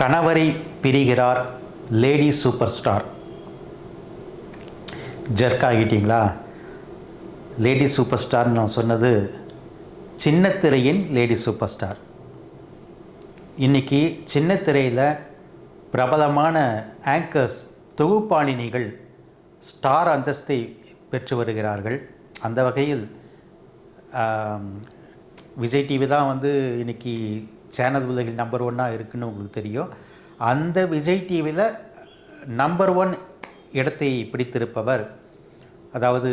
கணவரை பிரிகிறார் lady super star jerk ஆகிட்டீங்களா? லேடி சூப்பர் ஸ்டார்னு நான் சொன்னது சின்ன திரையின் லேடி சூப்பர் ஸ்டார் இன்னைக்கு சின்ன திரையில் பிரபலமான ஆங்கர்ஸ் தொகுப்பாளினிகள் ஸ்டார் அந்தஸ்தை பெற்று வருகிறார்கள். அந்த வகையில் விஜய் டிவி தான் வந்து இன்னைக்கு சேனல் உலகில் நம்பர் ஒன்னாக இருக்குன்னு உங்களுக்கு தெரியும். அந்த விஜய் டிவியில் நம்பர் ஒன் இடத்தை பிடித்திருப்பவர் அதாவது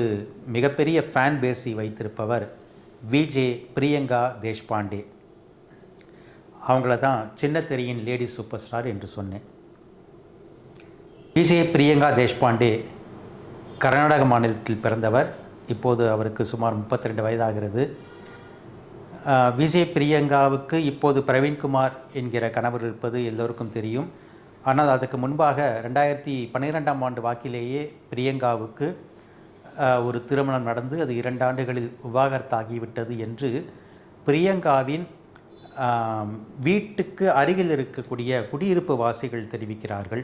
மிகப்பெரிய ஃபேன் பேஸை வைத்திருப்பவர் விஜே பிரியங்கா தேஷ்பாண்டே அவங்கள தான் சின்ன திரையின் லேடி சூப்பர் ஸ்டார் என்று சொன்னேன். விஜய் பிரியங்கா தேஷ்பாண்டே கர்நாடக மாநிலத்தில் பிறந்தவர். இப்போது அவருக்கு சுமார் 32 வயதாகிறது. விஜய் பிரியங்காவுக்கு இப்போது பிரவீன்குமார் என்கிற கணவர் இருப்பது எல்லோருக்கும் தெரியும். ஆனால் அதுக்கு முன்பாக ரெண்டாயிரத்தி பன்னிரெண்டாம் ஆண்டு வாக்கிலேயே பிரியங்காவுக்கு ஒரு திருமணம் நடந்து அது இரண்டு ஆண்டுகளில் விவாகரத்தாகிவிட்டது என்று பிரியங்காவின் வீட்டுக்கு அருகில் இருக்கக்கூடிய குடியிருப்பு வாசிகள் தெரிவிக்கிறார்கள்.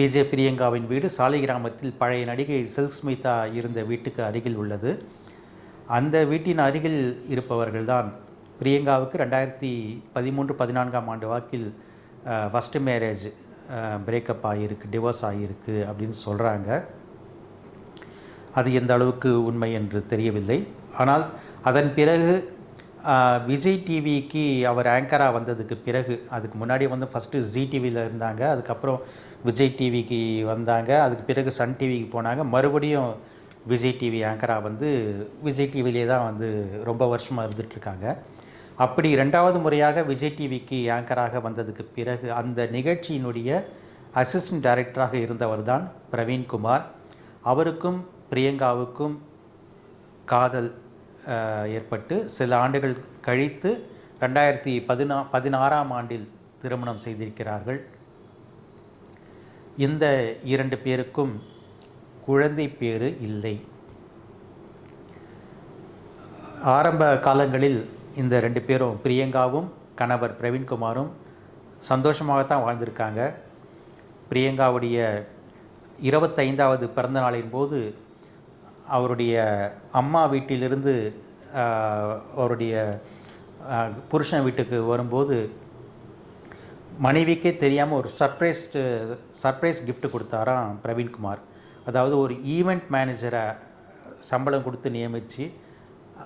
விஜய் பிரியங்காவின் வீடு சாலை கிராமத்தில் பழைய நடிகை செல்ஸ்மிதா ஸ்மிதா இருந்த வீட்டுக்கு அருகில் உள்ளது. அந்த வீட்டின் அருகில் இருப்பவர்கள்தான். பிரியங்காவுக்கு ரெண்டாயிரத்தி பதிமூன்று பதினான்காம் ஆண்டு வாக்கில் ஃபஸ்ட்டு மேரேஜ் பிரேக்கப் ஆகியிருக்கு டிவோர்ஸ் ஆகியிருக்கு அப்படின்னு சொல்கிறாங்க அது எந்த அளவுக்கு உண்மை என்று தெரியவில்லை. ஆனால் அதன் பிறகு விஜய் டிவிக்கு அவர் ஆங்கராக வந்ததுக்கு பிறகு அதுக்கு முன்னாடி வந்து ஃபஸ்ட்டு ஜி டிவியில் இருந்தாங்க. அதுக்கப்புறம் விஜய் டிவிக்கு வந்தாங்க. அதுக்கு பிறகு சன் டிவிக்கு போனாங்க. மறுபடியும் விஜய் டிவி ஆங்கராக வந்து விஜய் டிவிலே தான் வந்து ரொம்ப வருஷமாக இருந்துகிட்ருக்காங்க அப்படி ரெண்டாவது முறையாக விஜய் டிவிக்கு ஆங்கராக வந்ததுக்கு பிறகு அந்த நிகழ்ச்சியினுடைய அசிஸ்டன்ட் டைரக்டராக இருந்தவர் தான் பிரவீன்குமார். அவருக்கும் பிரியங்காவுக்கும் காதல் ஏற்பட்டு சில ஆண்டுகள் கழித்து ரெண்டாயிரத்தி பதினா பதினாறாம் ஆண்டில் திருமணம் செய்திருக்கிறார்கள். இந்த இரண்டு பேருக்கும் குழந்தை பேறு இல்லை. ஆரம்ப காலங்களில் இந்த ரெண்டு பேரும் பிரியங்காவும் கணவர் பிரவீன்குமாரும் சந்தோஷமாகத்தான் வாழ்ந்திருக்காங்க. பிரியங்காவுடைய இருபத்தைந்தாவது பிறந்த நாளின் போது அவருடைய அம்மா வீட்டிலிருந்து அவருடைய புருஷன் வீட்டுக்கு வரும்போது மனைவிக்கே தெரியாமல் ஒரு சர்ப்ரைஸ்டு சர்ப்ரைஸ் கிஃப்ட் கொடுத்தாராம் பிரவீன்குமார். அதாவது ஒரு ஈவெண்ட் மேனேஜரை சம்பளம் கொடுத்து நியமித்து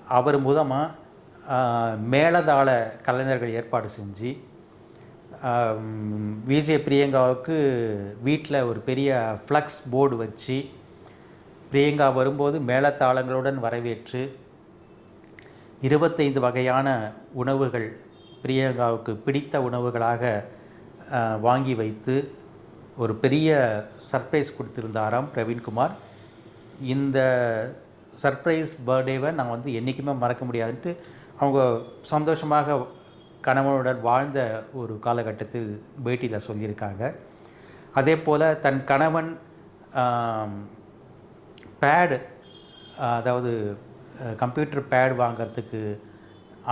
அவர் மூலமாக மேலதாள கலைஞர்கள் ஏற்பாடு செஞ்சு விஜய் பிரியங்காவுக்கு வீட்டில் ஒரு பெரிய ஃப்ளக்ஸ் போர்டு வச்சு பிரியங்கா வரும்போது மேளதாளங்களுடன் வரவேற்று இருபத்தைந்து வகையான உணவுகள் பிரியங்காவுக்கு பிடித்த உணவுகளாக வாங்கி வைத்து ஒரு பெரிய சர்ப்ரைஸ் கொடுத்துருந்தாராம் பிரவீன்குமார். இந்த சர்ப்ரைஸ் பர்த்டேவை நான் வந்து என்றைக்குமே மறக்க முடியாதுன்ட்டு அவங்க சந்தோஷமாக கணவனுடன் வாழ்ந்த ஒரு காலகட்டத்தில் பேட்டியில் சொல்லியிருக்காங்க. அதே போல் தன் கணவன் பேடு அதாவது கம்ப்யூட்டர் பேட் வாங்கிறதுக்கு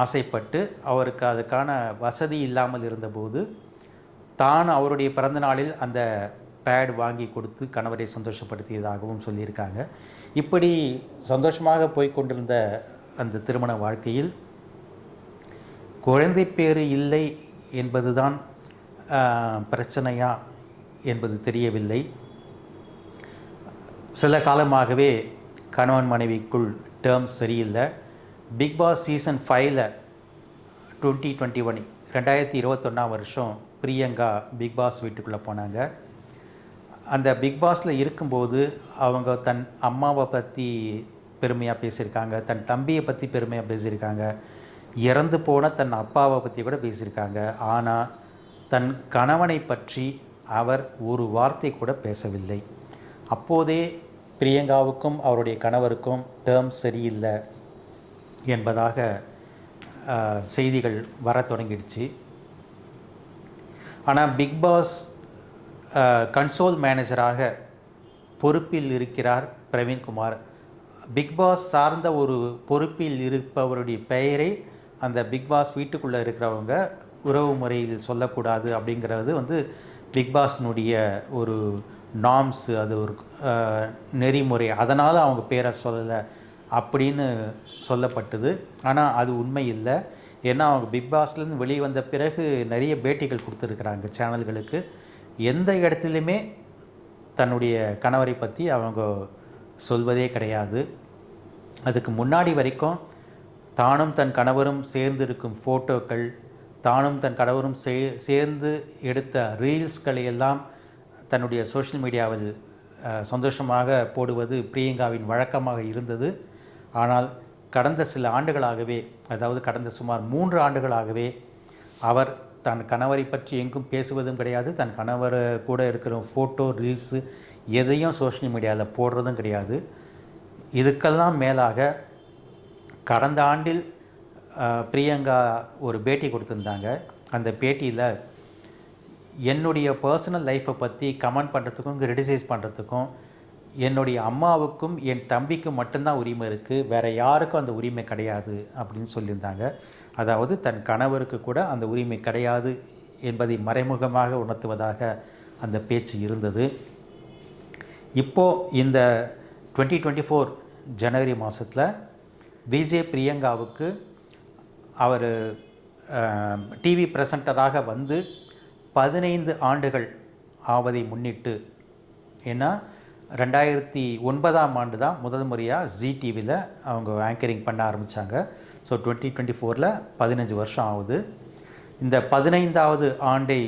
ஆசைப்பட்டு அவருக்கு அதுக்கான வசதி இல்லாமல் இருந்தபோது தான் அவருடைய பிறந்த நாளில் அந்த பேட் வாங்கி கொடுத்து கணவரை சந்தோஷப்படுத்தியதாகவும் சொல்லியிருக்காங்க. இப்படி சந்தோஷமாக போய்கொண்டிருந்த அந்த திருமண வாழ்க்கையில் குழந்தை பேறு இல்லை என்பதுதான் பிரச்சனையா என்பது தெரியவில்லை. சில காலமாகவே கணவன் மனைவிக்குள் டேர்ம்ஸ் சரியில்லை. பிக் பாஸ் சீசன் ஃபைவ்ல டுவெண்ட்டி டுவெண்ட்டி ஒன் ரெண்டாயிரத்தி இருபத்தொன்னாம் வருஷம் பிரியங்கா பிக் பாஸ் வீட்டுக்குள்ளே போனாங்க. அந்த பிக் பாஸில் இருக்கும்போது அவங்க தன் அம்மாவை பற்றி பெருமையாக பேசியிருக்காங்க தன் தம்பியை பற்றி பெருமையாக பேசியிருக்காங்க இறந்து போன தன் அப்பாவை பற்றி கூட பேசியிருக்காங்க. ஆனால் தன் கணவனை பற்றி அவர் ஒரு வார்த்தை கூட பேசவில்லை. அப்போதே பிரியங்காவுக்கும் அவருடைய கணவருக்கும் டேர்ம் சரியில்லை என்பதாக செய்திகள் வர தொடங்கிடுச்சு. ஆனால் பிக் பாஸ் கன்சோல் மேனேஜராக பொறுப்பில் இருக்கிறார் பிரவீன்குமார் பிக் பாஸ் சார்ந்த ஒரு பொறுப்பில் இருப்பவருடைய பெயரை அந்த பிக் பாஸ் வீட்டுக்குள்ளே இருக்கிறவங்க உறவு முறையில் சொல்லக்கூடாது அப்படிங்கிறது வந்து பிக் பாஸ்னுடைய ஒரு நார்ம்ஸ் அது ஒரு நெறிமுறை. அதனால் அவங்க பேரை சொல்லலை அப்படின்னு சொல்லப்பட்டது. ஆனால் அது உண்மை இல்லை. ஏன்னா அவங்க பிக் பாஸ்லேருந்து வெளியே வந்த பிறகு நிறைய பேட்டிகள் கொடுத்துருக்குறாங்க சேனல்களுக்கு. எந்த இடத்துலையுமே தன்னுடைய கணவரை பற்றி அவங்க சொல்வதே கிடையாது. அதுக்கு முன்னாடி வரைக்கும் தானும் தன் கணவரும் சேர்ந்து இருக்கும் ஃபோட்டோக்கள் தானும் தன் கணவரும் சே சேர்ந்து எடுத்த ரீல்ஸ்களை எல்லாம் தன்னுடைய சோஷியல் மீடியாவில் சந்தோஷமாக போடுவது பிரியங்காவின் வழக்கமாக இருந்தது. ஆனால் கடந்த சில ஆண்டுகளாகவே அதாவது கடந்த சுமார் மூன்று ஆண்டுகளாகவே அவர் தன் கணவரை பற்றி எங்கும் பேசுவதும் கிடையாது. தன் கணவர் கூட இருக்கிற ஃபோட்டோ ரீல்ஸு எதையும் சோஷியல் மீடியாவில் போடுறதும் கிடையாது. இதுக்கெல்லாம் மேலாக கடந்த ஆண்டில் பிரியங்கா ஒரு பேட்டி கொடுத்துருந்தாங்க. அந்த பேட்டியில் என்னுடைய பர்சனல் லைஃப்பை பற்றி கமெண்ட் பண்ணுறதுக்கும் கிரிட்டிசைஸ் பண்ணுறதுக்கும் என்னுடைய அம்மாவுக்கும் என் தம்பிக்கும் மட்டும்தான் உரிமை இருக்குது வேறு யாருக்கும் அந்த உரிமை கிடையாது அப்படின்னு சொல்லியிருந்தாங்க. அதாவது தன் கணவருக்கு கூட அந்த உரிமை கிடையாது என்பதை மறைமுகமாக உணர்த்துவதாக அந்த பேச்சு இருந்தது. இப்போது இந்த டுவெண்ட்டி டுவெண்ட்டி ஃபோர் ஜனவரி மாதத்தில் விஜே பிரியங்காவுக்கு அவர் டிவி பிரசன்டராக வந்து பதினைந்து ஆண்டுகள் ஆவதை முன்னிட்டு ஏன்னா ரெண்டாயிரத்தி ஒன்பதாம் ஆண்டு தான் முதல் முறையாக ஜி டிவியில் அவங்க ஆங்கரிங் பண்ண ஆரம்பித்தாங்க ஸோ டுவெண்ட்டி டுவெண்ட்டி ஃபோரில் பதினஞ்சு வருஷம் ஆகுது. இந்த பதினைந்தாவது ஆண்டை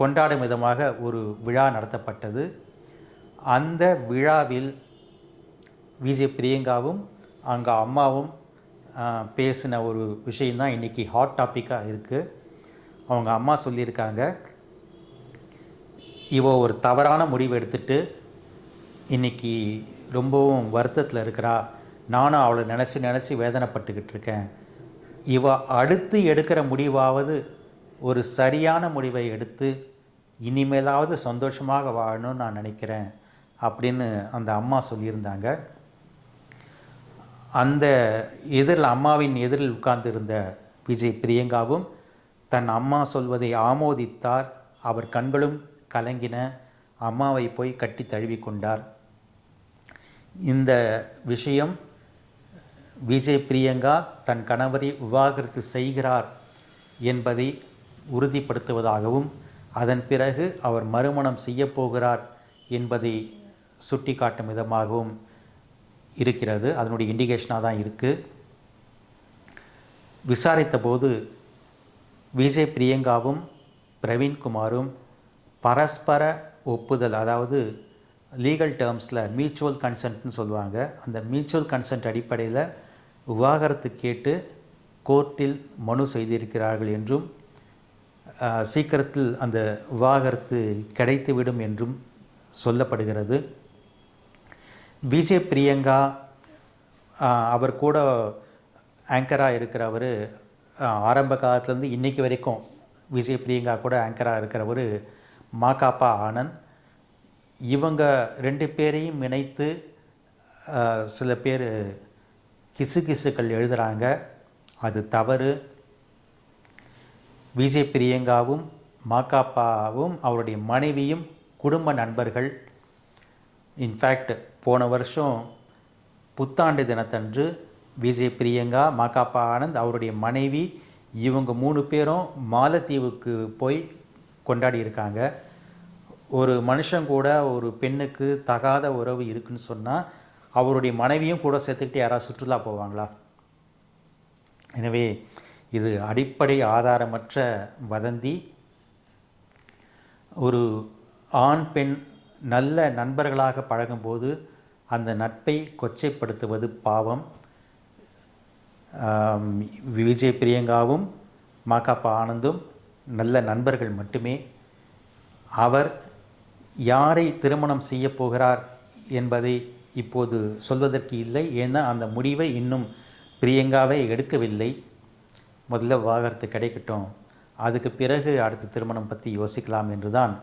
கொண்டாடும் விதமாக ஒரு விழா நடத்தப்பட்டது. அந்த விழாவில் விஜய் பிரியங்காவும் அங்கே அம்மாவும் பேசின ஒரு விஷயந்தான் இன்றைக்கி ஹாட் டாப்பிக்காக இருக்குது அவங்க அம்மா சொல்லியிருக்காங்க இவ ஒரு தவறான முடிவு எடுத்துகிட்டு இன்னைக்கு ரொம்பவும் வருத்தத்தில் இருக்கிறா. நானும் அவளை நினச்சி நினச்சி வேதனைப்பட்டுக்கிட்டு இருக்கேன். இவ அடுத்து எடுக்கிற முடிவாவது ஒரு சரியான முடிவை எடுத்து இனிமேலாவது சந்தோஷமாக வாழணும்னு நான் நினைக்கிறேன் அப்படின்னு அந்த அம்மா சொல்லியிருந்தாங்க. அந்த எதிரில் அம்மாவின் எதிரில் உட்கார்ந்திருந்த விஜய் பிரியங்காவும் தன் அம்மா சொல்வதை ஆமோதித்தார். அவர் கண்களும் கலங்கின. அம்மாவை போய் கட்டி தழுவி கொண்டார் இந்த விஷயம் விஜய் பிரியங்கா தன் கணவரை விவாகரத்து செய்கிறார் என்பதை உறுதிப்படுத்துவதாகவும் அதன் பிறகு அவர் மறுமணம் செய்யப் போகிறார் என்பதை சுட்டிக்காட்டும் விதமாகவும் இருக்கிறது. அதனுடைய இண்டிகேஷனாக தான் இருக்குது விசாரித்த போது விஜய் பிரியங்காவும் பிரவீன்குமாரும் பரஸ்பர ஒப்புதல் அதாவது லீகல் டேர்ம்ஸில் மியூச்சுவல் கன்சென்ட்னு சொல்லுவாங்க. அந்த மியூச்சுவல் கன்சென்ட் அடிப்படையில் விவாகரத்து கேட்டு கோர்ட்டில் மனு செய்திருக்கிறார்கள் என்றும் சீக்கிரத்தில் அந்த விவாகரத்து கிடைத்துவிடும் என்றும் சொல்லப்படுகிறது. விஜய் பிரியங்கா அவர் கூட ஆங்கராக இருக்கிறவர் ஆரம்ப காலத்துலேருந்து இன்னைக்கு வரைக்கும் விஜய் பிரியங்கா கூட ஆங்கராக இருக்கிறவர் மாகாப்பா ஆனந்த். இவங்க ரெண்டு பேரையும் இணைத்து சில பேர் கிசு கிசுக்கள் எழுதுகிறாங்க அது தவறு. விஜய் பிரியங்காவும் மாகாப்பாவும் அவருடைய மனைவியும் குடும்ப நண்பர்கள். இன்ஃபேக்ட் போன வருஷம் புத்தாண்டு தினத்தன்று விஜய் பிரியங்கா மாகாப்பா ஆனந்த் அவருடைய மனைவி இவங்க மூணு பேரும் மாலத்தீவுக்கு போய் கொண்டாடி இருக்காங்க. ஒரு மனுஷன் கூட ஒரு பெண்ணுக்கு தகாத உறவு இருக்குன்னு சொன்னால் அவருடைய மனைவியும் கூட சேர்த்துக்கிட்டு யாராவது சுற்றுலா போவாங்களா? எனவே இது அடிப்படை ஆதாரமற்ற வதந்தி. ஒரு ஆண் பெண் நல்ல நண்பர்களாக பழகும்போது அந்த நட்பை கொச்சைப்படுத்துவது பாவம். விஜய் பிரியங்காவும் மாகாப்பா ஆனந்தும் நல்ல நண்பர்கள் மட்டுமே. அவர் யாரை திருமணம் செய்ய போகிறார் என்பதை இப்போது சொல்வதற்கு இல்லை. ஏன்னா அந்த முடிவை இன்னும் பிரியங்காவை எடுக்கவில்லை. முதல்ல விவாகரத்து கிடைக்கட்டும். அதுக்கு பிறகு அடுத்த திருமணம் பற்றி யோசிக்கலாம் என்று தான்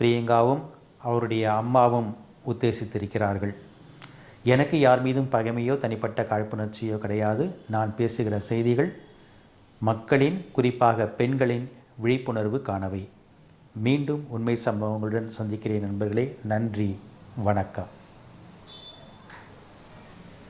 பிரியங்காவும் அவருடைய அம்மாவும் உத்தேசித்திருக்கிறார்கள். எனக்கு யார் மீதும் பகைமையோ தனிப்பட்ட காழ்ப்புணர்ச்சியோ கிடையாது. நான் பேசுகிற செய்திகள் மக்களின் குறிப்பாக பெண்களின் விழிப்புணர்வு காணவை. மீண்டும் உண்மை சம்பவங்களுடன் சந்திக்கிறேன் நண்பர்களே. நன்றி. வணக்கம்.